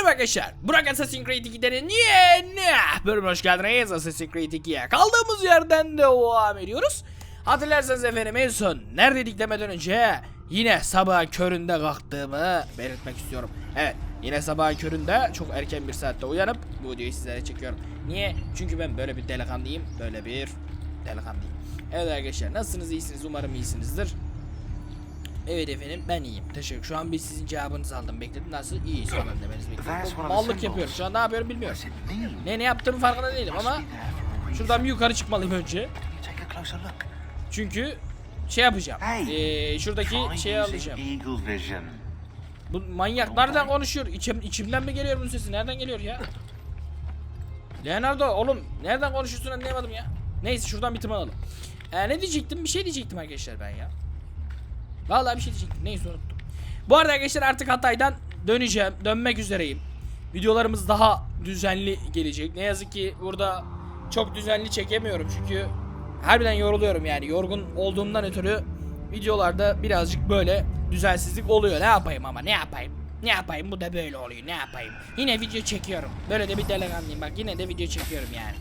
Merhaba arkadaşlar. Burak Assassin's Creed 2'den yeni bölüm hoş geldiniz Assassin's Creed 2'ye. Kaldığımız yerden devam ediyoruz. Hatırlarsanız efendim en son neredeydik demeden önce yine sabah köründe kalktığımı belirtmek istiyorum. Evet yine sabah köründe çok erken bir saatte uyanıp bu videoyu sizlere çekiyorum. Niye? Çünkü ben böyle bir delikanlıyım. Böyle bir delikanlıyım. Evet arkadaşlar nasılsınız iyisiniz umarım iyisinizdir. Evet efendim ben iyiyim. Teşekkür. Şu an bir sizin cevabınızı aldım. Bekledim nasıl? İyiyiz falan demenizi That's bekledim. Mallık yapıyorum. Şu an ne yapıyorum bilmiyorum. Ne ne yaptığımı farkında değilim ama şuradan bir yukarı çıkmalıyım önce. Çünkü şey yapacağım. Ee, şuradaki şeyi alacağım. Bu manyak nereden konuşuyor? İçim, içimden mi geliyor bunun sesi? Nereden geliyor ya? Leonardo oğlum nereden konuşuyorsun anlayamadım ya. Neyse şuradan bir tırmanalım. Ee, ne diyecektim? Bir şey diyecektim arkadaşlar ben ya. Vallahi bir şey diyecektim. Neyse unuttum. Bu arada arkadaşlar artık Hatay'dan döneceğim. Dönmek üzereyim. Videolarımız daha düzenli gelecek. Ne yazık ki burada çok düzenli çekemiyorum çünkü harbiden yoruluyorum yani. Yorgun olduğumdan ötürü videolarda birazcık böyle düzensizlik oluyor. Ne yapayım ama ne yapayım? Ne yapayım bu da böyle oluyor ne yapayım? Yine video çekiyorum. Böyle de bir delikanlıyım bak yine de video çekiyorum yani.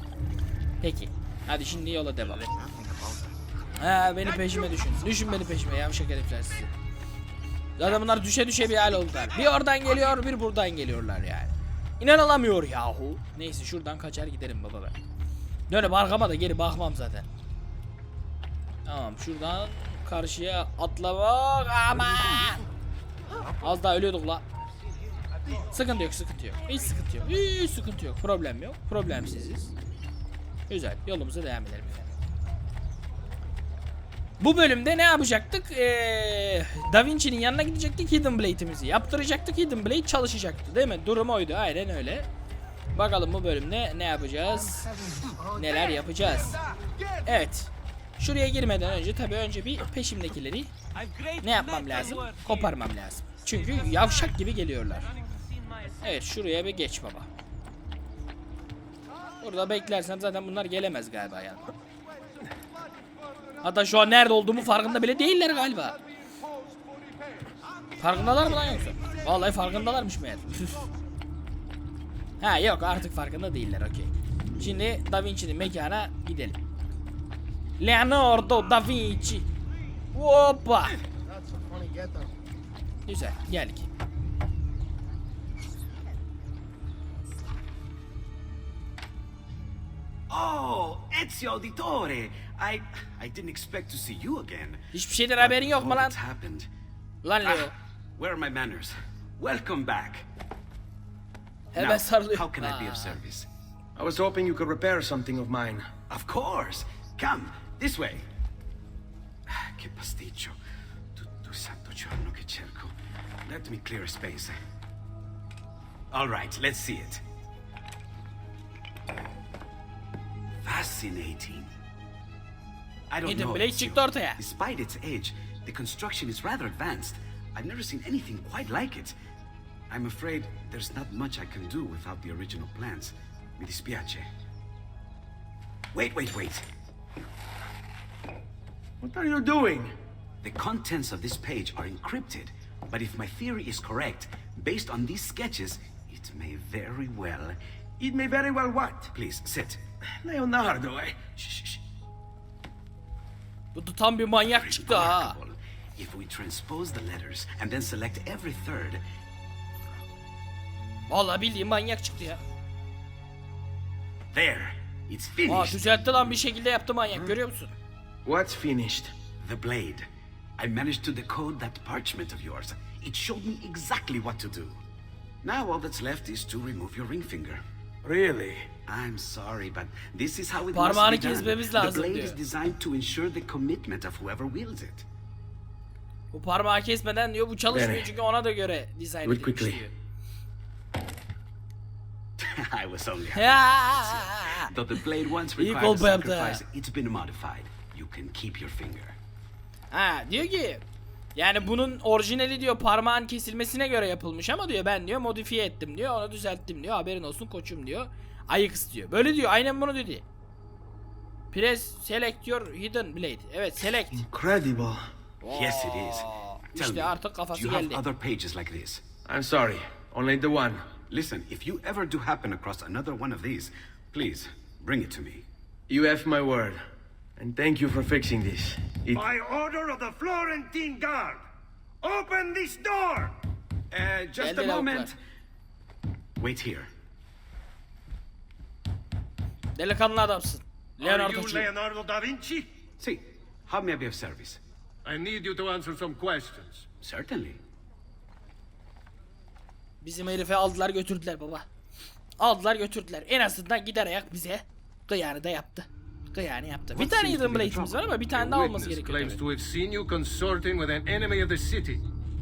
Peki. Hadi şimdi yola devam. Ha beni peşime düşün. Düşün beni peşime yavşak herifler sizi. Zaten bunlar düşe düşe bir hal oldular. Bir oradan geliyor bir buradan geliyorlar yani. İnanılamıyor yahu. Neyse şuradan kaçar giderim baba ben. Dönüp arkama da geri bakmam zaten. Tamam şuradan karşıya atlamak aman. Az daha ölüyorduk la. Sıkıntı yok sıkıntı yok. Hiç sıkıntı yok. Hiç sıkıntı yok. Problem yok. Problemsiziz. Güzel. Yolumuza devam edelim efendim. Bu bölümde ne yapacaktık? Ee, Da Vinci'nin yanına gidecektik Hidden Blade'imizi yaptıracaktık. Hidden Blade çalışacaktı değil mi? Durum oydu aynen öyle. Bakalım bu bölümde ne yapacağız? Neler yapacağız? Evet. Şuraya girmeden önce tabii önce bir peşimdekileri ne yapmam lazım? Koparmam lazım. Çünkü yavşak gibi geliyorlar. Evet şuraya bir geç baba. Burada beklersem zaten bunlar gelemez galiba yani. Hatta şu an nerede olduğumu farkında bile değiller galiba. Farkındalar mı lan yoksa? Vallahi farkındalarmış meğer. ha yok artık farkında değiller okey. Şimdi Da Vinci'nin mekana gidelim. Leonardo da Vinci. Hoppa. Güzel geldik. Oh, Ezio Auditore! I I didn't expect to see you again. Hiçbir şeyden haberin yok mu lan? happened. Lan Leo. Ah, where are my manners? Welcome back. Hemen sarılıyor. how can I be of service? I was hoping you could repair something of mine. Of course. Come, this way. Ah, Che pasticcio. Tutto il santo giorno che cerco. Let me clear a space. All right, let's see it. Fascinating. I don't know. Blade çıktı ortaya. Despite its age, the construction is rather advanced. I've never seen anything quite like it. I'm afraid there's not much I can do without the original plans. Mi dispiace. Wait, wait, wait. What are you doing? The contents of this page are encrypted, but if my theory is correct, based on these sketches, it may very well. It may very well what? Please sit. Leonardo, eh? Shh, shh, shh. Bu da tam bir manyak çıktı ha. If we transpose the letters and then select every third, Vallahi bildiğin manyak çıktı ya. there, it's Aa finished. düzeltti lan bir şekilde yaptı manyak görüyor musun? What's finished? The blade. I managed to decode that parchment of yours. It showed me exactly what to do. Now all that's left is to remove your ring finger. Really? I'm sorry, but this is how it Parmağını must be done. kesmemiz The lazım blade diyor. is designed to ensure the commitment of whoever wields it. Bu parmağı kesmeden diyor bu çalışmıyor Bene. çünkü ona da göre dizayn it edilmiş quickly. diyor. I was only. Ya! Though the blade once İyi required a yaptı. sacrifice, it's been modified. You can keep your finger. Ha diyor ki yani bunun orijinali diyor parmağın kesilmesine göre yapılmış ama diyor ben diyor modifiye ettim diyor onu düzelttim diyor haberin olsun koçum diyor. Ayık diyor. Böyle diyor aynen bunu dedi. Press select your hidden blade. Evet select. Incredible. Yes, it is. Tell İşte me, artık do kafası you have other pages like this? I'm sorry. Only the one. Listen, if you ever do happen across another one of these, please bring it to me. You have my word. And thank you for fixing this. It... By order of the Florentine Guard, open this door! Uh, just a Geldi moment. Wait here. Delikanlı adamsın. Are Leonardo you Vinci. Leonardo da Vinci? See, how may I be of service? I need you to answer some questions. Certainly. Bizim herifi aldılar götürdüler baba. Aldılar götürdüler. En azından gider ayak bize kıyarı da yaptı. Kıyarı yaptı. Bir What tane Hidden Blade'imiz var ama bir tane daha olması witness gerekiyor. claims to have seen you consorting with an enemy of the city.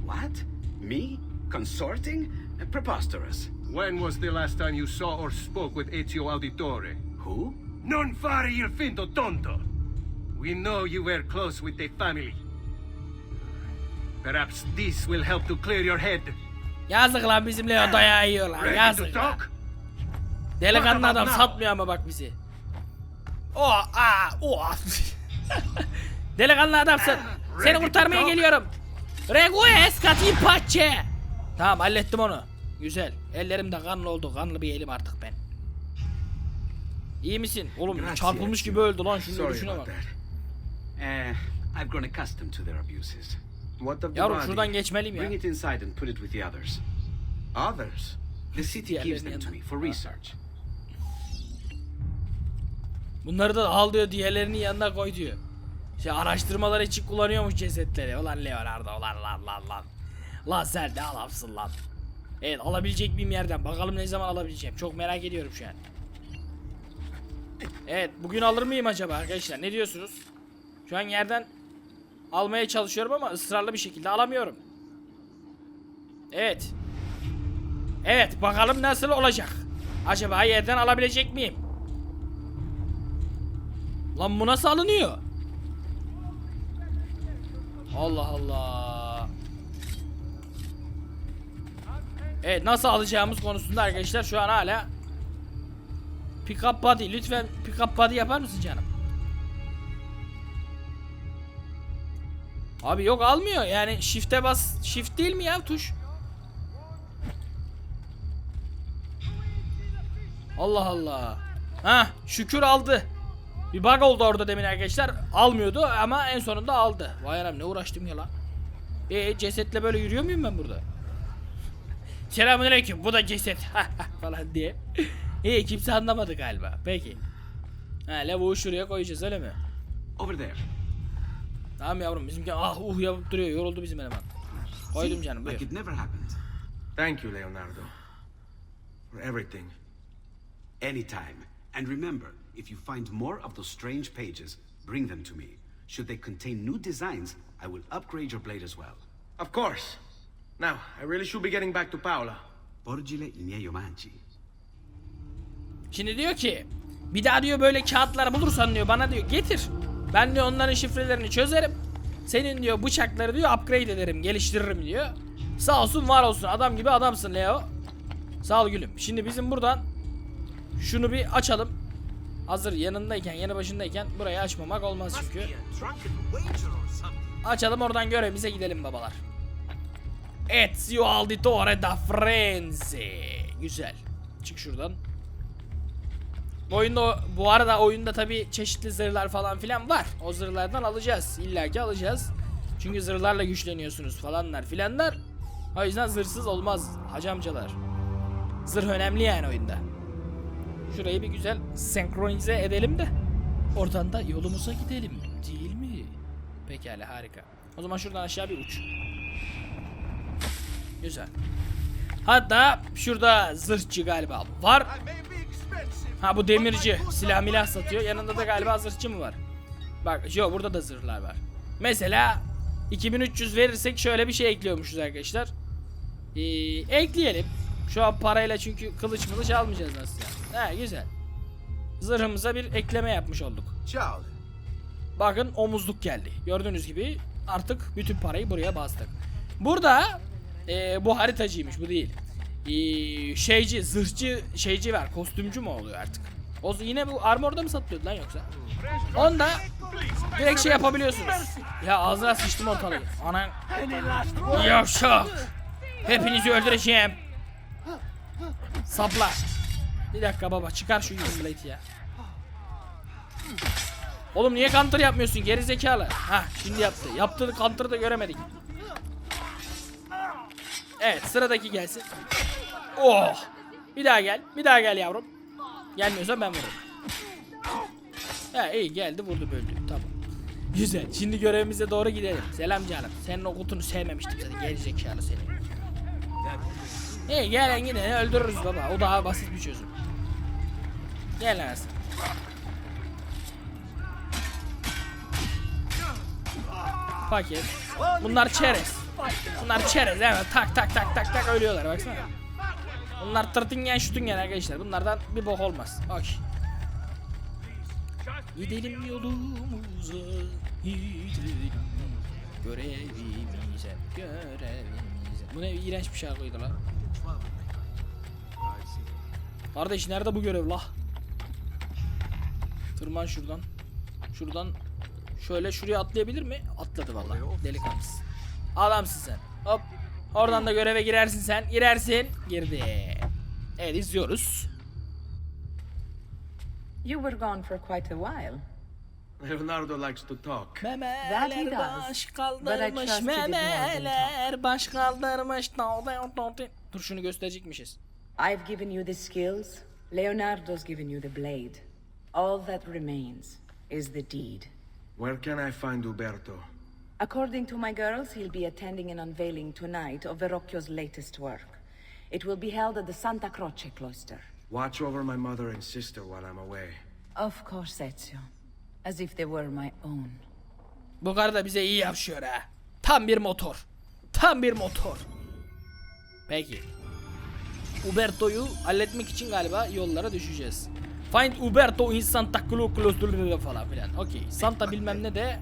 What? Me? Consorting? Preposterous. When was the last time you saw or spoke with Ezio Auditore? Who? Non fare il finto tonto! We know you were close with the family. Perhaps this will help to clear your head. Yazık lan bizim Leon dayağı yiyorlar. Yazık lan. talk? Delikanlı Bak, adam bak, satmıyor ama bak bizi. O a o. Delikanlı adamsın. Seni kurtarmaya geliyorum. Regues katil paçe. Tamam hallettim onu. Güzel. Ellerim de kanlı oldu. Kanlı bir elim artık ben. İyi misin? Oğlum Grazie, çarpılmış gibi öldü lan. Şunun ölüşüne bak. Uh, I've grown accustomed to their abuses. What of the Yavrum şuradan geçmeliyim ya. Bring it inside and put it with the others. Others? The city gives them to me for research. Bunları da al diyor diğerlerinin yanına koy diyor. Şey araştırmalar için kullanıyormuş cesetleri. Ulan Leonardo ulan lan lan lan. Lan sen ne adamsın lan. Evet alabilecek miyim yerden? Bakalım ne zaman alabileceğim. Çok merak ediyorum şu an. Evet bugün alır mıyım acaba arkadaşlar? Ne diyorsunuz? Şu an yerden almaya çalışıyorum ama ısrarlı bir şekilde alamıyorum. Evet. Evet bakalım nasıl olacak. Acaba yerden alabilecek miyim? Lan bu nasıl alınıyor? Allah Allah. Evet nasıl alacağımız konusunda arkadaşlar şu an hala Pick up body lütfen pick up body yapar mısın canım? Abi yok almıyor yani shift'e bas shift değil mi ya tuş? Allah Allah. Ha şükür aldı. Bir bug oldu orada demin arkadaşlar. Almıyordu ama en sonunda aldı. Vay anam ne uğraştım ya lan. E cesetle böyle yürüyor muyum ben burada? Selamünaleyküm bu da ceset falan diye. İyi kimse anlamadı galiba. Peki. Ha lavuğu şuraya koyacağız öyle mi? Over there. Tamam yavrum bizimki ah uh yapıp duruyor yoruldu bizim eleman. Koydum canım buyur. Like it never happened. Thank you, Leonardo. For everything. Anytime. And remember, if you find more of those strange pages, bring them to me. Should they contain new designs, I will upgrade your blade as well. Of course. Now, I really should be getting back to Paola. Porgile i miei omanci. Şimdi diyor ki bir daha diyor böyle kağıtlar bulursan diyor bana diyor getir. Ben diyor onların şifrelerini çözerim. Senin diyor bıçakları diyor upgrade ederim, geliştiririm diyor. Sağ olsun var olsun adam gibi adamsın Leo. Sağ ol gülüm. Şimdi bizim buradan şunu bir açalım. Hazır yanındayken, yanı başındayken burayı açmamak olmaz çünkü. Açalım oradan görevimize gidelim babalar. Ezio Auditore da Frenzy. Güzel. Çık şuradan. Oyunda bu arada oyunda tabi çeşitli zırhlar falan filan var. O zırhlardan alacağız. İlla ki alacağız. Çünkü zırhlarla güçleniyorsunuz falanlar filanlar. O yüzden zırhsız olmaz hacamcalar. Zırh önemli yani oyunda. Şurayı bir güzel senkronize edelim de oradan da yolumuza gidelim. Değil mi? Pekala harika. O zaman şuradan aşağı bir uç. Güzel. Hatta şurada zırhçı galiba var. Ha bu demirci silah milah satıyor. Yanında da galiba zırhçı mı var? Bak yok burada da zırhlar var. Mesela 2300 verirsek şöyle bir şey ekliyormuşuz arkadaşlar. Ee, ekleyelim. Şu an parayla çünkü kılıç mılıç almayacağız aslında. Ha güzel. Zırhımıza bir ekleme yapmış olduk. Bakın omuzluk geldi. Gördüğünüz gibi artık bütün parayı buraya bastık. Burada e, bu haritacıymış bu değil. E, şeyci, zırhçı şeyci var. Kostümcü mü oluyor artık? O yine bu armorda mı satılıyordu lan yoksa? Onda direkt şey yapabiliyorsunuz. Ya ağzına sıçtım ortalığı. Anan. Yavşak. Hepinizi öldüreceğim. Sapla. Bir dakika baba çıkar şu Blade'i ya. Oğlum niye counter yapmıyorsun geri zekalı? Ha şimdi yaptı. Yaptığı counter'ı da göremedik. Evet sıradaki gelsin. Oh. Bir daha gel. Bir daha gel yavrum. Gelmiyorsa ben vururum. Ha iyi geldi vurdu böldü. Tamam. Güzel. Şimdi görevimize doğru gidelim. Selam canım. Senin o kutunu sevmemiştim zaten. Geri seni. İyi gel yine öldürürüz baba. O daha basit bir çözüm. Gel Ersin. Paket. Bunlar çerez. Bunlar çerez evet tak tak tak tak tak ölüyorlar baksana. Bunlar tırtingen şutungen arkadaşlar. Bunlardan bir bok olmaz. Okey. Gidelim yolumuza gidelim Görevimize görevimize Bu ne iğrenç bir şarkıydı lan Kardeş nerede bu görev la Tırman şuradan Şuradan Şöyle şuraya atlayabilir mi? Atladı vallahi. Delikanlısın. Adamsın sen. Hop. Oradan da göreve girersin sen. Girersin. Girdi. Evet izliyoruz. You were gone for quite a while. Leonardo likes to talk. That he Memeler does. baş But I kaldırmış trust he did more than memeler baş kaldırmış Dur şunu gösterecekmişiz. I've given you the skills. Leonardo's given you the blade. All that remains is the deed. Where can I find Uberto? According to my girls, he'll be attending an unveiling tonight of Verrocchio's latest work. It will be held at the Santa Croce cloister. Watch over my mother and sister while I'm away. Of course, Ezio. As if they were my own. Bu karı da bize iyi yapışıyor ha. Tam bir motor. Tam bir motor. Peki. Uberto'yu halletmek için galiba yollara düşeceğiz. Find Uberto in Santa Claus falan filan. Okey. Santa bilmem ne de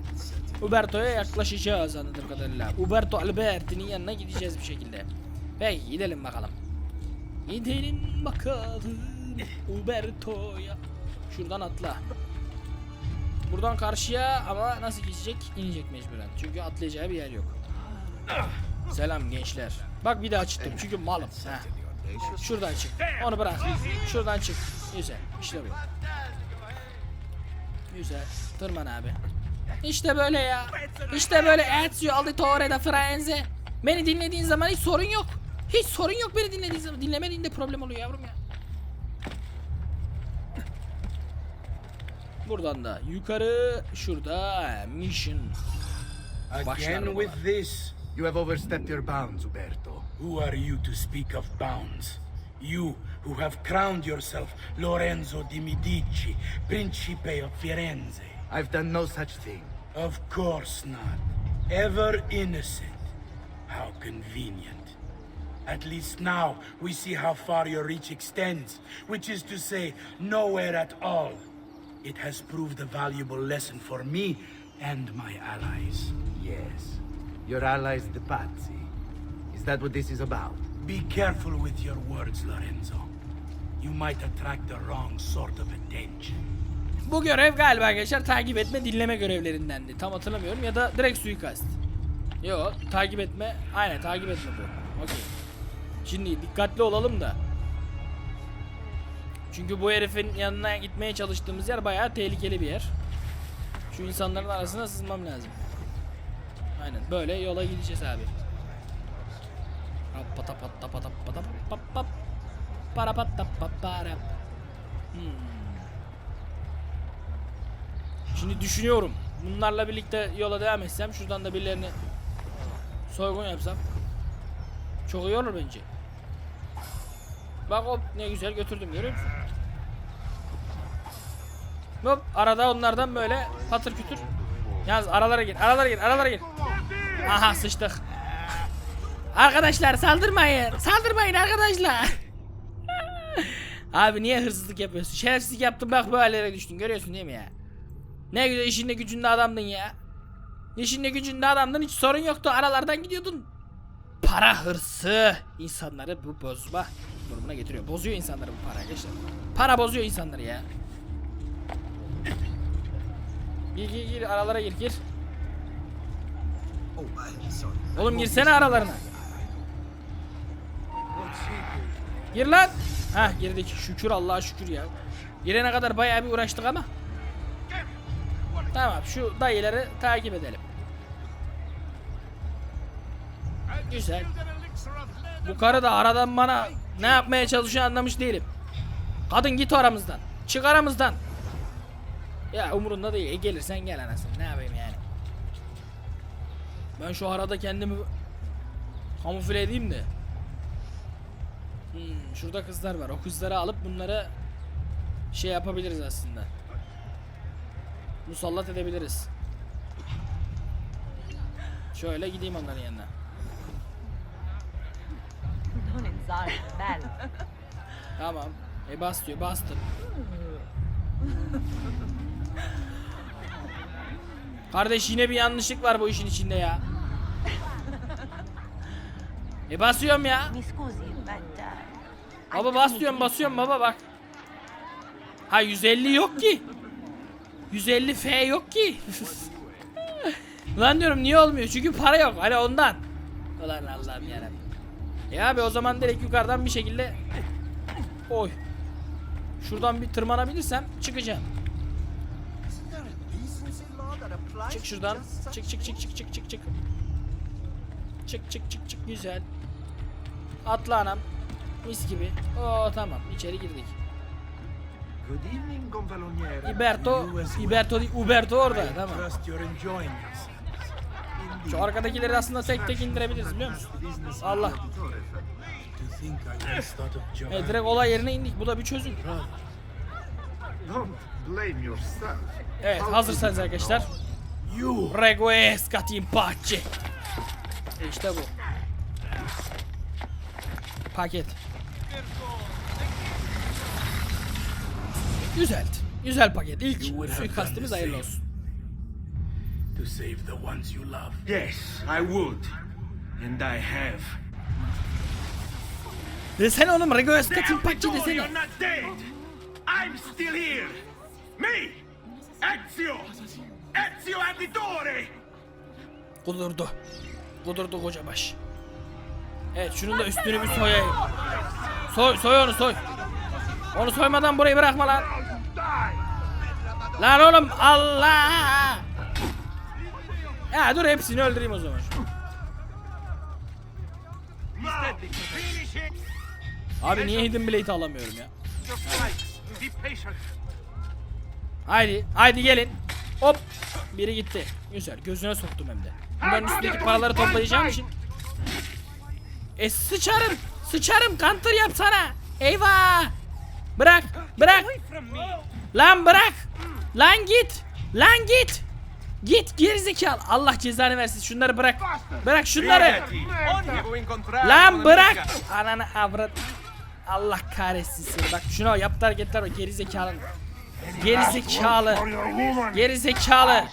Uberto'ya yaklaşacağız anladığım kadarıyla. Uberto Alberti'nin yanına gideceğiz bir şekilde. Peki gidelim bakalım. Gidelim bakalım Uberto'ya. Şuradan atla. Buradan karşıya ama nasıl geçecek? İnecek mecburen. Çünkü atlayacağı bir yer yok. Selam gençler. Bak bir daha çıktım çünkü malım. Heh. Şuradan çık. Onu bırak. Şuradan çık. Güzel. İşte bu. Güzel. Tırman abi. İşte böyle ya. İşte böyle Ezio Auditore da Firenze. Beni dinlediğin zaman hiç sorun yok. Hiç sorun yok beni dinlediğin zaman. Dinlemediğinde problem oluyor yavrum ya. Buradan da yukarı şurada mission. Again with this. You have overstepped your bounds, Uberto. Who are you to speak of bounds? You who have crowned yourself Lorenzo di Medici, Principe of Firenze. I've done no such thing. Of course not. Ever innocent. How convenient. At least now we see how far your reach extends, which is to say, nowhere at all. It has proved a valuable lesson for me and my allies. Yes. Your allies, the Pazzi. Is that what this is about? Be careful with your words, Lorenzo. You might attract the wrong sort of attention. Bu görev galiba arkadaşlar takip etme dinleme görevlerindendi. Tam hatırlamıyorum ya da direkt suikast. Yo takip etme. Aynen takip etme bu. Okey. Şimdi dikkatli olalım da. Çünkü bu herifin yanına gitmeye çalıştığımız yer bayağı tehlikeli bir yer. Şu insanların arasına sızmam lazım. Aynen böyle yola gideceğiz abi. Rapatapatapatapatapatapap. Parapatapapara. Hmm. Şimdi düşünüyorum. Bunlarla birlikte yola devam etsem şuradan da birilerini soygun yapsam çok iyi olur bence. Bak hop ne güzel götürdüm görüyor musun? Hop arada onlardan böyle patır kütür. Yalnız aralara gir, aralara gir, aralara gir. Aha sıçtık. Arkadaşlar saldırmayın. Saldırmayın arkadaşlar. Abi niye hırsızlık yapıyorsun? Şerefsizlik yaptın bak bu hallere düştün. Görüyorsun değil mi ya? Ne güzel işinde gücünde adamdın ya. İşinde gücünde adamdın hiç sorun yoktu. Aralardan gidiyordun. Para hırsı insanları bu bozma durumuna getiriyor. Bozuyor insanları bu para arkadaşlar. Para bozuyor insanları ya. Gir gir gir aralara gir gir. Oğlum girsene aralarına. Gir lan. Hah girdik. Şükür Allah'a şükür ya. Girene kadar bayağı bir uğraştık ama. Tamam şu dayıları takip edelim. Güzel. Bu karı da aradan bana ne yapmaya çalışıyor anlamış değilim. Kadın git aramızdan. Çık aramızdan. Ya umurunda değil. E, gelirsen gel anasını. Ne yapayım yani. Ben şu arada kendimi kamufle edeyim de. Hmm, şurada kızlar var. O kızları alıp bunları şey yapabiliriz aslında. Musallat edebiliriz. Şöyle gideyim onların yanına. Tamam. E bas diyor. Bastım. Kardeş yine bir yanlışlık var bu işin içinde ya. E basıyorum ya. Baba think bas diyorum basıyorum baba bak. Ha 150 yok ki. 150 F yok ki. Lan diyorum niye olmuyor? Çünkü para yok. Hani ondan. Ulan Allah'ım yarabbim. E abi o zaman direkt yukarıdan bir şekilde Oy. Şuradan bir tırmanabilirsem çıkacağım. Çık şuradan. Çık çık çık çık çık çık çık. Çık çık çık çık güzel. Atla anam. Mis gibi. Oo tamam içeri girdik. Good evening, Gonfaloniere. Iberto. Iberto değil, Uberto orada tamam. Şu arkadakileri aslında tek tek indirebiliriz biliyor musun? Allah. Evet direkt olay yerine indik. Bu da bir çözüm. Evet hazırsanız arkadaşlar. You Requiescat in pace. İşte bu. Paket. Güzel. Güzel paket. İlk suikastımız hayırlı olsun. to save the ones you love. Yes, I would. And I have. Desene oğlum in pace You're desene. not dead! I'm still here! Me! Ezio! Ezio Auditore! Kudurdu. Kudurdu koca baş. Evet şunun da üstünü bir soyayım. Soy soy onu soy. Onu soymadan burayı bırakma lan. Lan oğlum Allah. Ya dur hepsini öldüreyim o zaman. Abi niye Hidden Blade alamıyorum ya? Haydi, haydi gelin. Hop. Biri gitti. Güzel, gözüne soktum hem de. Bunların üstündeki paraları toplayacağım için. E sıçarım. Sıçarım. Counter yapsana. Eyvah. Bırak. Bırak. Lan bırak. Lan git. Lan git. Git gerizekalı. Allah cezanı versin. Şunları bırak. Bırak şunları. Lan bırak. Ananı avrat. Allah kahretsin seni. Bak şuna yaptı hareketler o gerizekalı. Gerizekalı. Gerizekalı.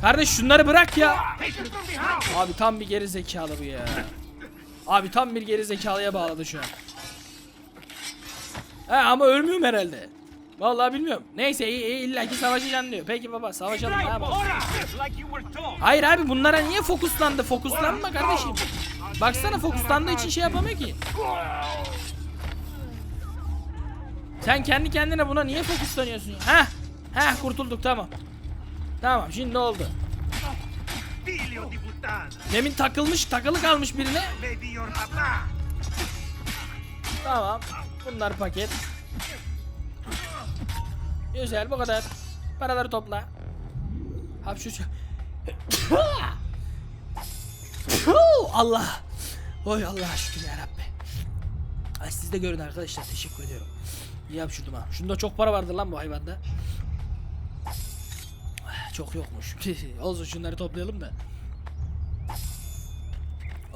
Kardeş şunları bırak ya. Abi tam bir gerizekalı bu ya. Abi tam bir gerizekalıya bağladı şu an. He ama ölmüyorum herhalde. Vallahi bilmiyorum. Neyse iyi, iyi illa ki savaşacaksın diyor. Peki baba savaşalım ne told. Hayır abi bunlara niye fokuslandı? Fokuslanma kardeşim. Baksana fokuslandığı için şey yapamıyor ki. Sen kendi kendine buna niye fokuslanıyorsun? Heh. Heh kurtulduk tamam. Tamam şimdi oldu. Di puttana. Demin takılmış takılı kalmış birine. Tamam. Bunlar paket. Güzel bu kadar. Paraları topla. Hapşu Allah. Oy Allah şükür ya Rabbi. Ay siz de görün arkadaşlar. Teşekkür ediyorum. İyi hapşurdum ha. Şunda çok para vardır lan bu hayvanda. Ah, Çok yokmuş. Olsun şunları toplayalım da.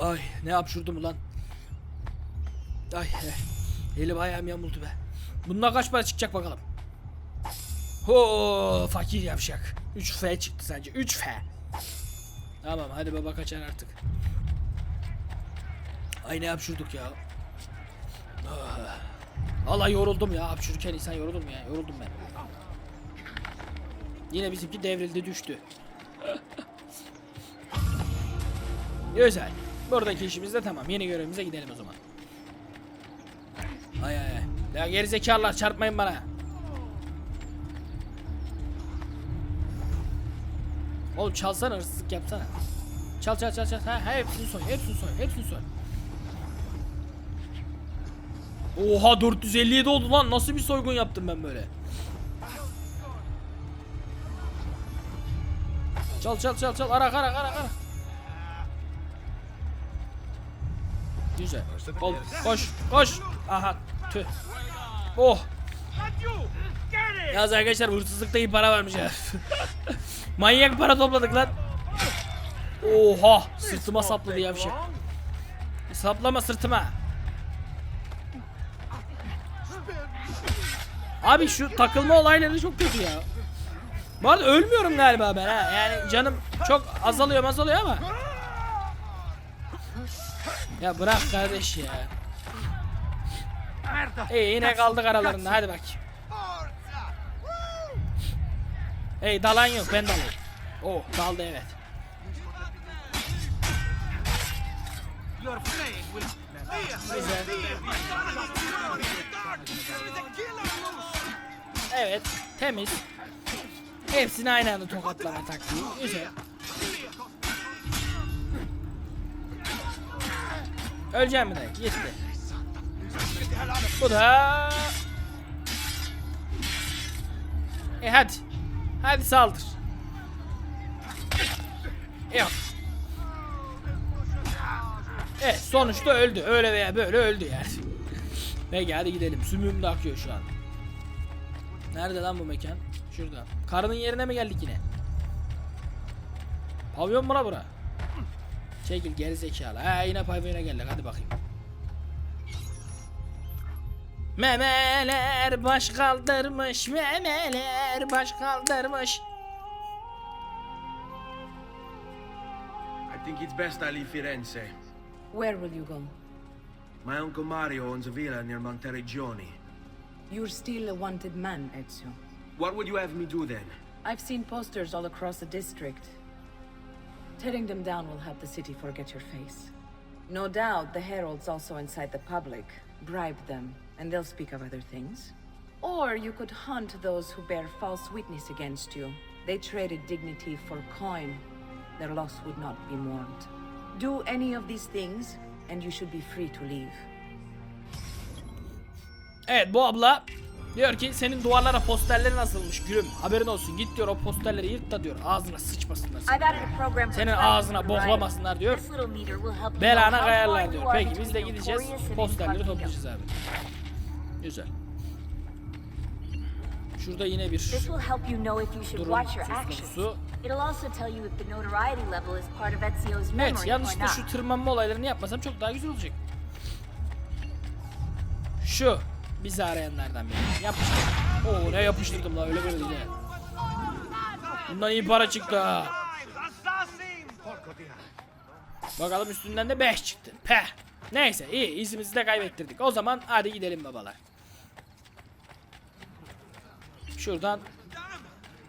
Ay ne hapşurdum ulan. Ay ay. Elim ayağım yamuldu be. Bundan kaç para çıkacak bakalım. Ho fakir yavşak. 3F çıktı sence. 3F. Tamam hadi baba kaçar artık. Ay ne hapşurduk ya. Ah. Allah yoruldum ya. Hapşururken insan yorulur mu ya? Yoruldum ben. Yine bizimki devrildi düştü. Güzel. Buradaki işimiz de tamam. Yeni görevimize gidelim o zaman. Ay ay ay. Ya gerizekalılar çarpmayın bana. Oğlum çalsana hırsızlık yapsana. Çal çal çal çal. Ha, ha hepsini soy. Hepsini soy. Hepsini soy. Oha 457 oldu lan. Nasıl bir soygun yaptım ben böyle? Çal çal çal çal. Ara ara ara ara. Güzel. Ol, koş koş. Aha tüh. Oh. Yalnız arkadaşlar hırsızlıkta iyi para varmış ya. Manyak para topladık lan. Oha sırtıma sapladı yavşak. Saplama sırtıma. Abi şu takılma olayları çok kötü ya. Bu arada ölmüyorum galiba ben ha. Yani canım çok azalıyor azalıyor ama. Ya bırak kardeş ya. İyi yine kaldık aralarında hadi bak. Hey dalan yok ben dalayım. Oh daldı evet. Güzel. Evet temiz. Hepsini aynı anda tokatlama taktiği. Güzel. Öleceğim mi dayı? Gitti. Bu da... E hadi. Hadi saldır. Yok. Evet sonuçta öldü. Öyle veya böyle öldü yani. Peki hadi gidelim. Sümüğüm de akıyor şu an. Nerede lan bu mekan? Şurada. Karının yerine mi geldik yine? Pavyon mu la bura? Çekil geri zekalı. Ha yine pavyona geldik hadi bakayım. Memeler baş kaldırmış, memeler baş kaldırmış. I think it's best I leave Firenze. Where will you go? My uncle Mario owns a villa near Monteregioni. You're still a wanted man, Ezio. What would you have me do then? I've seen posters all across the district. Tearing them down will help the city forget your face. No doubt the heralds also incite the public. Bribe them, and they'll speak of other things. Or you could hunt those who bear false witness against you. They traded dignity for coin. Their loss would not be mourned. Do any of these things, and you should be free to leave. Evet bu abla diyor ki senin duvarlara posterlerin asılmış gülüm haberin olsun git diyor o posterleri yırt da diyor ağzına sıçmasınlar senin. I've added a program for Senin tracking ağzına boklamasınlar diyor. Belana kayarlar diyor. Peki biz de gideceğiz posterleri toplayacağız abi. Güzel. Şurada yine bir durum konusu. It'll also tell you if the notoriety level is part of Ezio's memory Evet yanlışlıkla şu tırmanma olaylarını yapmasam çok daha güzel olacak. Şu bizi arayanlardan biri. Yapıştır. Oo ne yapıştırdım la öyle böyle değil. Bundan iyi para çıktı ha. Bakalım üstünden de 5 çıktı. Peh. Neyse iyi izimizi de kaybettirdik. O zaman hadi gidelim babalar. Şuradan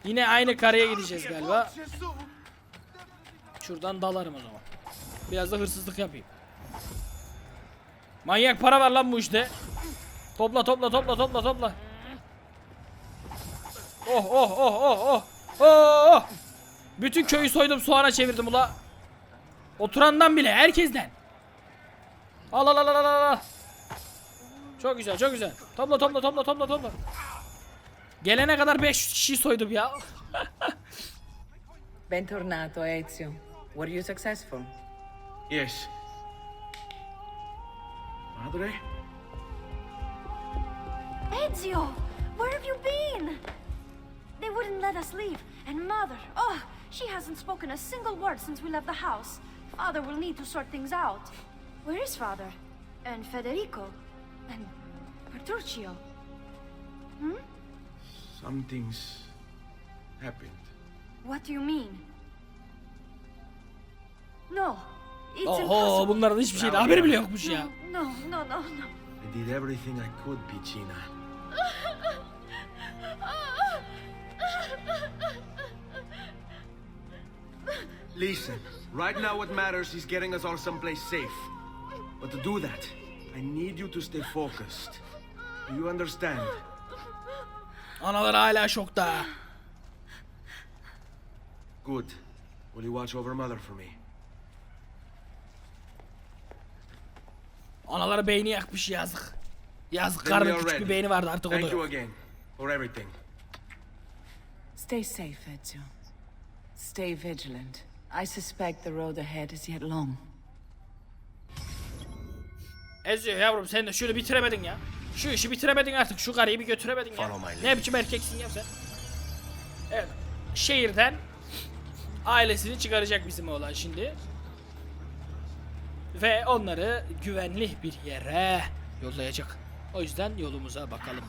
yine aynı kareye gideceğiz galiba. Şuradan dalarım o zaman. Biraz da hırsızlık yapayım. Manyak para var lan bu işte. Topla topla topla topla topla. Oh oh oh oh oh. Oh, oh. Bütün köyü soydum soğana çevirdim ula. Oturandan bile herkesten. Al al al al al. Çok güzel çok güzel. Topla topla topla topla topla. Gelene kadar 500 kişi soydum ya. Bentornato, Ezio. Were you successful? Yes. Madre? Ezio, where have you been? They wouldn't let us leave. And Mother, oh, she hasn't spoken a single word since we left the house. Father will need to sort things out. Where is Father? And Federico? And Petruccio? Something's happened. What do you mean? No, it's Oho impossible. Oh, bunların hiçbir şeyde haberi bile yokmuş ya. No, no, no, no. I did everything I could, Pichina. Listen, right now what matters is getting us all someplace safe. But to do that, I need you to stay focused. Do you understand? Analar hala şokta. Good. Will you watch over mother for me? Anaları beyni yakmış yazık. Yazık are küçük bir beyni vardı artık o da Thank you yok. again for everything. Stay safe, Ezio. Stay vigilant. I suspect the road ahead is yet long. Ezio yavrum sen de şunu bitiremedin ya. Şu işi bitiremedin artık. Şu karıyı bir götüremedin ya. Ne biçim erkeksin ya sen. Evet. Şehirden ailesini çıkaracak bizim oğlan şimdi. Ve onları güvenli bir yere yollayacak. O yüzden yolumuza bakalım.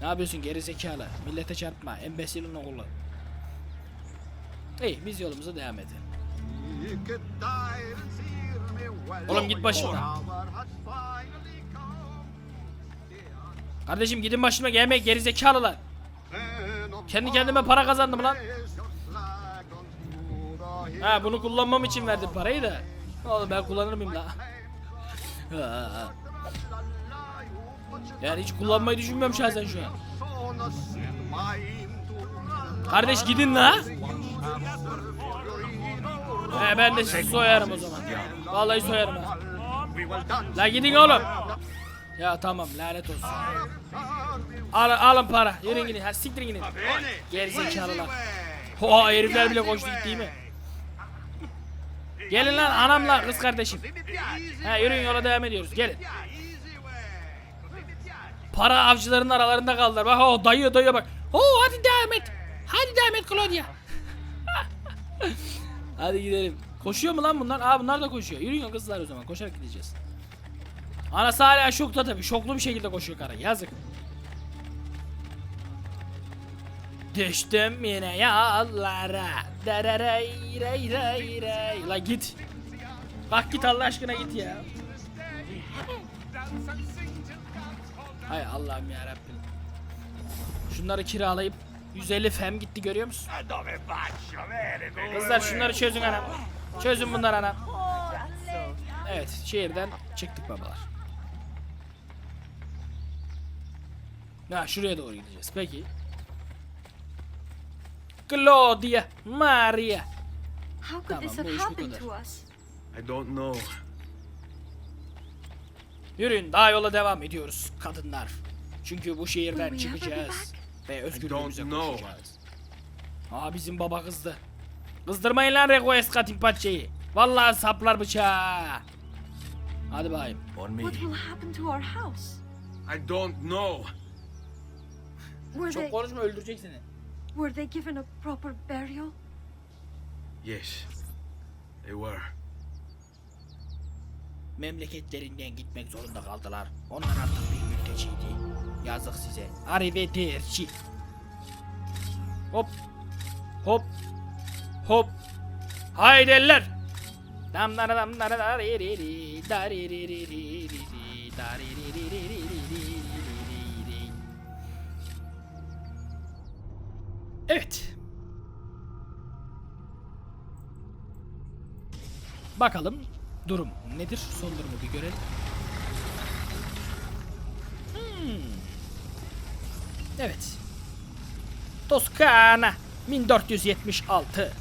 Ne yapıyorsun geri zekalı? Millete çarpma. Embesilin oğlu. İyi biz yolumuza devam edelim. Oğlum git başımdan. Kardeşim gidin başıma gelme geri zekalılar. Kendi kendime para kazandım lan. Ha bunu kullanmam için verdim parayı da. Oğlum ben kullanır mıyım la? yani hiç kullanmayı düşünmüyorum şahsen şu an. Kardeş gidin la. He ben de sizi soyarım o zaman. Vallahi soyarım ha. La gidin oğlum. Ya tamam lanet olsun. Al, alın para. Yürüyün gidin. Hadi siktirin gidin. Gerizekalılar. Oha herifler bile koştu gitti değil mi? Gelin lan anamla kız kardeşim. Ha yürüyün yola devam ediyoruz. Gelin. Para avcıların aralarında kaldılar. Bak o dayıyor dayıyor bak. Oo hadi devam et. Hadi devam et Claudia. hadi gidelim. Koşuyor mu lan bunlar? Aa bunlar da koşuyor. Yürüyün kızlar o zaman. Koşarak gideceğiz. Anası hala şokta tabii. Şoklu bir şekilde koşuyor karı. Yazık. Düştüm yine yollara. Dererey rey rey rey. La git. Bak git Allah aşkına git ya. Hay Allah'ım ya Rabbim. Şunları kiralayıp 150 fem gitti görüyor musun? Kızlar şunları çözün anam. Çözün bunları anam. Evet şehirden çıktık babalar. Ha şuraya doğru gideceğiz. Peki. Claudia, Maria. How could Tamam, this have happened to us? I don't know. Yürüyün daha yola devam ediyoruz kadınlar. Çünkü bu şehirden çıkacağız. Ve özgürlüğümüze I don't know. koşacağız. Aa bizim baba kızdı. Kızdırmayın lan Rego Eskatin Paçayı. Vallahi saplar bıçağı. Hadi bakayım. On me. What will happen to our house? I don't know. Were Çok they konuşma öldürecek seni. were they given a proper burial? Yes, they were. Memleketlerinden gitmek zorunda kaldılar. Onlar artık bir mülteciydi. Yazık size. Arrivederci. Hop. Hop. Hop. Haydi eller. Damlara damlara daririri, dariririri, dariririri. Evet. Bakalım durum nedir? Son durumu bir görelim. Hmm. Evet. Toskana 1476.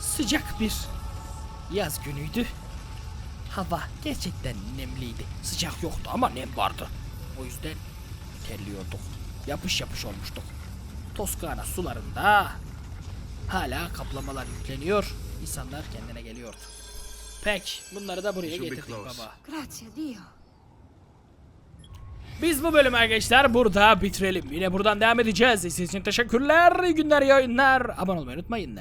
Sıcak bir yaz günüydü. Hava gerçekten nemliydi. Sıcak yoktu ama nem vardı. O yüzden terliyorduk. Yapış yapış olmuştuk. Toskana sularında hala kaplamalar yükleniyor. İnsanlar kendine geliyordu. Pek bunları da buraya getirdik baba. Grazie Dio. Biz bu bölümü arkadaşlar burada bitirelim. Yine buradan devam edeceğiz. İzlediğiniz için teşekkürler. İyi günler, iyi oyunlar. Abone olmayı unutmayın.